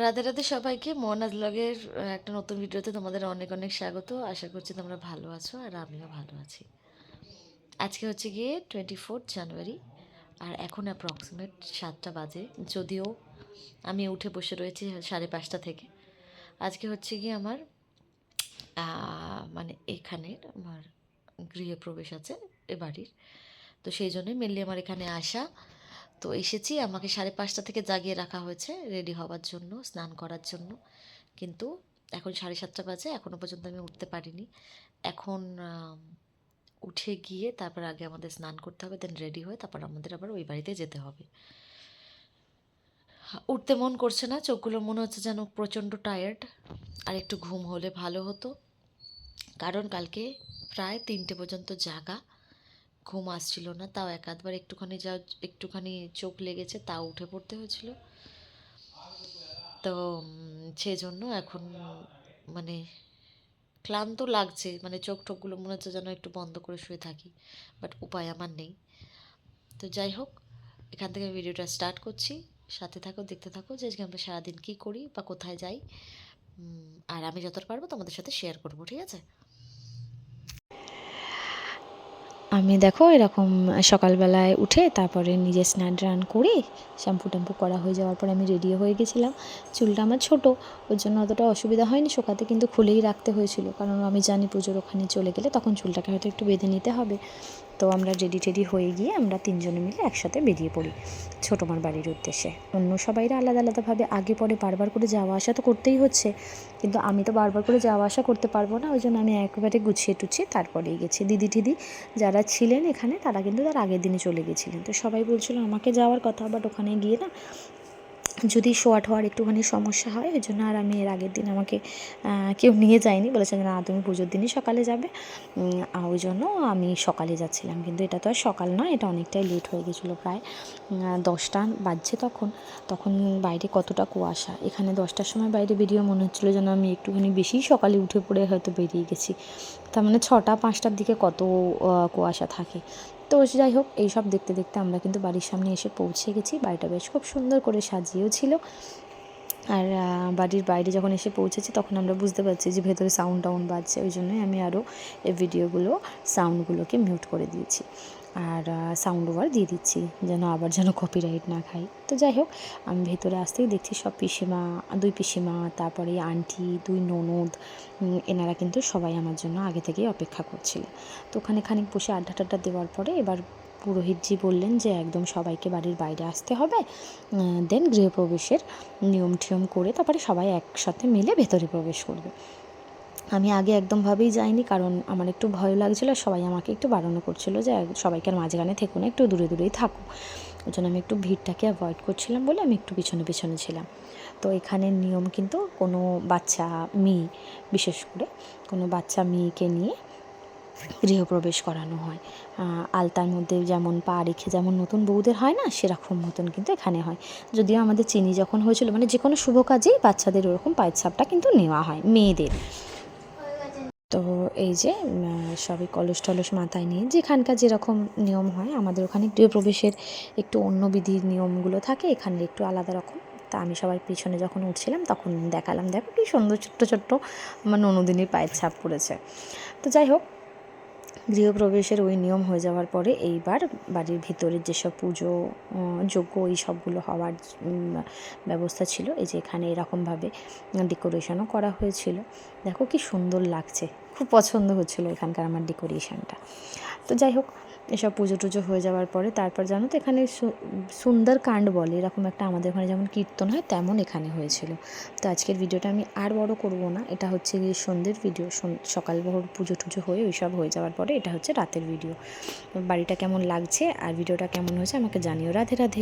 রাধে রাধে সবাইকে। মোহনাজ ব্লগের একটা নতুন ভিডিওতে তোমাদের অনেক অনেক স্বাগত। আশা করছি তোমরা ভালো আছো আর আমিও ভালো আছি। আজকে হচ্ছে গিয়ে টোয়েন্টি ফোর্থ জানুয়ারি আর এখন অ্যাপ্রক্সিমেট সাতটা বাজে। যদিও আমি উঠে বসে রয়েছি সাড়ে পাঁচটা থেকে। আজকে হচ্ছে গিয়ে আমার মানে এখানের আমার গৃহপ্রবেশ আছে, এ বাড়ির। তো সেই জন্যই মেনলি আমার এখানে আসা। তো এসেছি। আমাকে সাড়ে পাঁচটা থেকে জাগিয়ে রাখা হয়েছে রেডি হওয়ার জন্য, স্নান করার জন্য। কিন্তু এখন সাড়ে সাতটা বাজে এখনও পর্যন্ত আমি উঠতে পারিনি। এখন উঠে গিয়ে তারপর আগে আমাদের স্নান করতে হবে দেন রেডি হয়ে তারপর আমাদের আবার ওই বাড়িতে যেতে হবে। উঠতে মন করছে না, চোখগুলো মনে হচ্ছে যেন প্রচণ্ড টায়ার্ড আর একটু ঘুম হলে ভালো হতো। কারণ কালকে প্রায় তিনটে পর্যন্ত জাগা। ঘুম আসছিল না তাও এক আধবার একটুখানি যা একটুখানি চোখ লেগেছে তাও উঠে পড়তে হয়েছিল। তো উম, সেই জন্য এখন মানে ক্লান্ত লাগছে মানে চোখ টোকগুলো মনে হচ্ছে যেন একটু বন্ধ করে শুয়ে থাকি বাট উপায় আমার নেই। তো যাই হোক এখান থেকে ভিডিওটা স্টার্ট করছি। সাথে থাকো দেখতে থাকো যে আজকে আমরা সারাদিন কী করি বা কোথায় যাই। আর আমি যতটা পারব তোমাদের সাথে শেয়ার করব ঠিক আছে? আমি দেখো এরকম সকালবেলায় উঠে তারপরে নিজে স্নান টান করে শ্যাম্পু ট্যাম্পু করা হয়ে যাওয়ার পর আমি রেডি হয়ে গেছিলাম। চুলটা আমার ছোট, ওর জন্য অতটা অসুবিধা হয়নি, শোকাতে কিন্তু খুলেই রাখতে হয়েছিল। কারণ আমি জানি পুজোর ওখানে চলে গেলে তখন চুলটাকে হয়তো একটু বেঁধে নিতে হবে। তো আমরা রেডি টেডি হয়ে গিয়ে আমরা তিনজনে মিলে একসাথে বেরিয়ে পড়ি ছোটো মার বাড়ির উদ্দেশ্যে। অন্য সবাইরা আলাদা আলাদাভাবে আগে পরে বারবার করে যাওয়া আসা তো করতেই হচ্ছে, কিন্তু আমি তো বারবার করে যাওয়া আসা করতে পারব না ওই জন্য আমি একবারে গুছিয়ে টুছিয়ে তারপরেই গেছি। দিদি টিদি যারা ছিলেন এখানে তারা কিন্তু তার আগের দিনে চলে গেছিলেন। তো সবাই বলছিল আমাকে যাওয়ার কথা বাট ওখানে গিয়ে না যদি শোয়া ঠোয়ার একটুখানি সমস্যা হয় ওই জন্য আর আমি এর আগের দিন আমাকে কেউ নিয়ে যায়নি। বলেছে না, তুমি পুজোর দিনই সকালে যাবে। ওই জন্য আমি সকালে যাচ্ছিলাম। কিন্তু এটা তো আর সকাল নয়, এটা অনেকটাই লেট হয়ে গেছিল প্রায় দশটা বাজছে তখন। তখন বাইরে কতটা কুয়াশা। এখানে দশটার সময় বাইরে বেরিয়ে মনে হচ্ছিল যেন আমি একটুখানি বেশি সকালে উঠে পড়ে হয়তো বেরিয়ে গেছি। তার মানে ছটা, পাঁচটার দিকে কত কুয়াশা থাকে। তো যাই হোক এইসব দেখতে দেখতে আমরা কিন্তু বাড়ির সামনে এসে পৌঁছে গেছি। বাড়িটা বেশ খুব সুন্দর করে সাজিয়েও ছিল। আর বাড়ির বাইরে যখন এসে পৌঁছেছি তখন আমরা বুঝতে পারছি যে ভেতরে সাউন্ড টাউন্ড বাজছে। ওই জন্যই আমি আরও এই ভিডিওগুলো সাউন্ডগুলোকে মিউট করে দিয়েছি। আর সাউন্ড ওভার দিয়ে দিচ্ছি যেন আবার যেন কপিরাইট না খাই। তো যাই হোক, আমি ভেতরে আসতেই দেখছি সব পিসিমা, দুই পিসিমা, তারপরে আন্টি দুই ননদ এনারা কিন্তু সবাই আমার জন্য আগে থেকেই অপেক্ষা করছিল। তো ওখানে খানিক বসে আড্ডা টাড্ডা দেওয়ার পরে এবার পুরোহিতজি বললেন যে একদম সবাইকে বাড়ির বাইরে আসতে হবে দেন গৃহপ্রবেশের নিয়ম টিয়ম করে তারপরে সবাই একসাথে মিলে ভেতরে প্রবেশ করবে। আমি আগে একদমভাবেই যাইনি কারণ আমার একটু ভয় লাগছিল, সবাই আমাকে একটু বারণ করছিল যে সবাইকে আর মাঝখানে থেকো না, একটু দূরে দূরেই থাকো। ওই জন্য আমি একটু ভিড়টাকে অ্যাভয়েড করছিলাম বলে আমি একটু পিছনে পিছনে ছিলাম। তো এখানের নিয়ম কিন্তু কোনো বাচ্চা, মেয়ে, বিশেষ করে কোনো বাচ্চা, মেয়েকে নিয়ে গৃহপ্রবেশ করানো হয়। আলতার মধ্যে যেমন পা রেখে যেমন নতুন বউদের হয় না, সেরকম মতন কিন্তু এখানে হয়। যদিও আমাদের চিনি যখন হয়েছিল মানে যে কোনো শুভ কাজেই বাচ্চাদের ওরকম পায়ের ছাপটা কিন্তু নেওয়া হয়, মেয়েদের। তো এই যে সবই কলস টলস মাথায় নিয়ে, যেখানকার যেরকম নিয়ম হয়, আমাদের ওখানে গৃহপ্রবেশের একটু অন্য বিধির নিয়মগুলো থাকে এখানে একটু আলাদা রকম। তা আমি সবার পিছনে যখন উঠছিলাম, তখন দেখালাম, দেখো কি সুন্দর ছোট্ট ছোট্ট আমার ননদিনীর পায়ের ছাপ পড়েছে। তো যাই হোক গৃহপ্রবেশের ওই নিয়ম হয়ে যাওয়ার পরে এইবার বাড়ির ভিতরের যেসব পুজো যজ্ঞ এই সবগুলো হওয়ার ব্যবস্থা ছিল, এই যে এখানে এরকমভাবে ডেকোরেশনও করা হয়েছিল। দেখো কি সুন্দর লাগছে, খুব পছন্দ হচ্ছিল এখানকার আমার ডেকোরেশনটা। তো যাই হোক এসব পুজো টুজো হয়ে যাওয়ার পরে তারপর জানো তো এখানে সুন্দর কাণ্ড বলে, এরকম একটা আমাদের ওখানে যেমন কীর্তন হয় তেমন এখানে হয়েছিল। তো আজকের ভিডিওটা আমি আর বড় করব না, এটা হচ্ছে গিয়ে সন্ধ্যের ভিডিও সকাল ভোর পুজো টুজো হয়ে ওইসব হয়ে যাওয়ার পরে এটা হচ্ছে রাতের ভিডিও। বাড়িটা কেমন লাগছে আর ভিডিওটা কেমন হয়েছে আমাকে জানিও। রাধে রাধে।